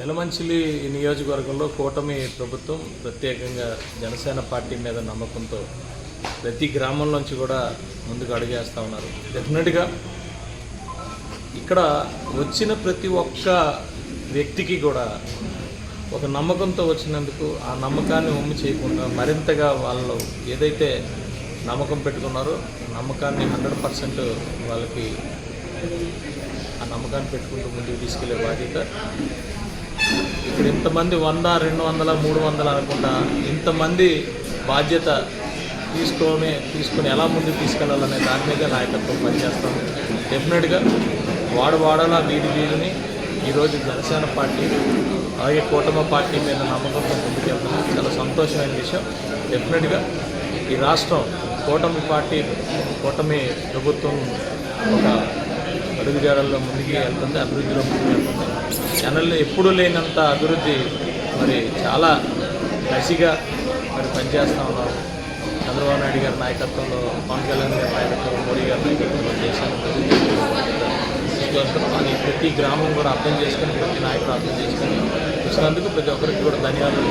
యలమంచిలి నియోజకవర్గంలో కూటమి ప్రభుత్వం ప్రత్యేకంగా జనసేన పార్టీ మీద నమ్మకంతో ప్రతి గ్రామంలోంచి కూడా ముందుకు అడుగేస్తూ ఉన్నారు. డెఫినెట్గా ఇక్కడ వచ్చిన ప్రతి ఒక్క వ్యక్తికి కూడా ఒక నమ్మకంతో వచ్చినందుకు ఆ నమ్మకాన్ని ఉమ్మి చేయకుండా మరింతగా వాళ్ళు ఏదైతే నమ్మకం పెట్టుకున్నారో నమ్మకాన్ని హండ్రెడ్ పర్సెంట్ వాళ్ళకి ఆ నమ్మకాన్ని పెట్టుకుంటూ ముందుకు తీసుకెళ్ళే బాధ్యత ఇప్పుడు ఇంతమంది వంద రెండు వందల మూడు వందల అనుకుంటా ఇంతమంది బాధ్యత తీసుకొని తీసుకొని ఎలా ముందుకు తీసుకెళ్ళాలనే దాని మీద నాయకత్వం పనిచేస్తాం. డెఫినెట్గా వాడు వాడలా వీధి వీధిని ఈరోజు జనసేన పార్టీ అలాగే కూటమి పార్టీ మీద నమ్మకంతో ముందుకెళ్తాం చాలా సంతోషమైన విషయం. డెఫినెట్గా ఈ రాష్ట్రం కూటమి పార్టీ కూటమి ప్రభుత్వం ఒక అడుగుజాడల్లో ముందుకు వెళ్తుంది అభివృద్ధిలో ముందుకు వెళ్తుంది. ఛానల్లో ఎప్పుడూ లేనంత అభివృద్ధి మరి చాలా కసిగా మరి పనిచేస్తూ ఉన్నారు. చంద్రబాబు నాయుడు గారి నాయకత్వంలో పవన్ కళ్యాణ్ గారి నాయకత్వంలో మోడీ గారి నాయకత్వంలో దేశాన్ని అని ప్రతి గ్రామం కూడా అర్థం చేసుకొని ప్రతి నాయకుడు అర్థం చేసుకొని చూసినందుకు ప్రతి ఒక్కరికి కూడా ధన్యవాదాలు.